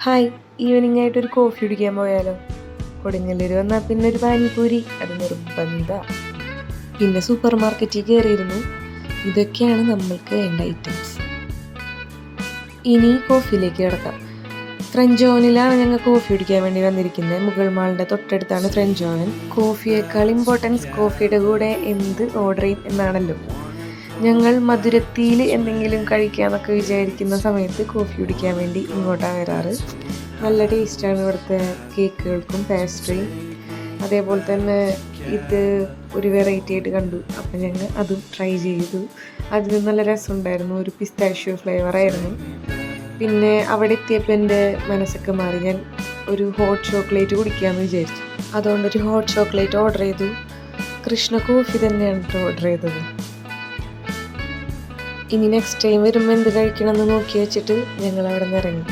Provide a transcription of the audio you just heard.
Hi evening ആയിട്ട് ഒരു coffee കുടിക്കാൻ പോയാലോ? കൊടുങ്ങല്ലൂർ വന്നാൽ പിന്നെ ഒരു പാനിപൂരി അത് നിർബന്ധ. പിന്നെ സൂപ്പർ മാർക്കറ്റിൽ കയറിയിരുന്നു ഇതൊക്കെയാണ് നമ്മൾക്ക് വേണ്ട ഐറ്റംസ് ഇനി കോഫിയിലേക്ക് കിടക്കാം. ഫ്രഞ്ച് ഓവനിലാണ് ഞങ്ങൾ കോഫി കുടിക്കാൻ വേണ്ടി വന്നിരിക്കുന്നത്. മുഗൾ മാളിന്റെ തൊട്ടടുത്താണ് ഫ്രഞ്ച് ഓവൻ കോഫിയേക്കാൾ ഇമ്പോർട്ടൻസ് കോഫിയുടെ കൂടെ എന്ത് ഓർഡർ ചെയ്യും എന്നാണല്ലോ. ഞങ്ങൾ മധുരത്തിയിൽ എന്തെങ്കിലും കഴിക്കാമെന്നൊക്കെ വിചാരിക്കുന്ന സമയത്ത് കോഫി കുടിക്കാൻ വേണ്ടി ഇങ്ങോട്ടാണ് വരാറ്. നല്ല ടേസ്റ്റാണ് ഇവിടുത്തെ കേക്കുകൾക്കും പേസ്ട്രിയും അതേപോലെ തന്നെ ഇത് ഒരു വെറൈറ്റി ആയിട്ട് കണ്ടു. അപ്പം ഞങ്ങൾ അതും ട്രൈ ചെയ്തു. അതിന് നല്ല രസമുണ്ടായിരുന്നു. ഒരു പിസ്താഷ്യോ ഫ്ലേവറായിരുന്നു പിന്നെ അവിടെ എത്തിയപ്പോൾ എന്റെ മനസ്സൊക്കെ മാറി. ഞാൻ ഒരു ഹോട്ട് ചോക്ലേറ്റ് കുടിക്കാമെന്ന് വിചാരിച്ചു. അതുകൊണ്ടൊരു ഹോട്ട് ചോക്ലേറ്റ് ഓർഡർ ചെയ്തു. കൃഷ്ണ കോഫി തന്നെയാണ് ഓർഡർ ചെയ്തത്. ഇനി നെക്സ്റ്റ് ടൈം വരുമ്പോൾ എന്ത് കഴിക്കണം എന്ന് നോക്കി വെച്ചിട്ട് ഞങ്ങൾ അവിടെ നിന്ന് ഇറങ്ങി.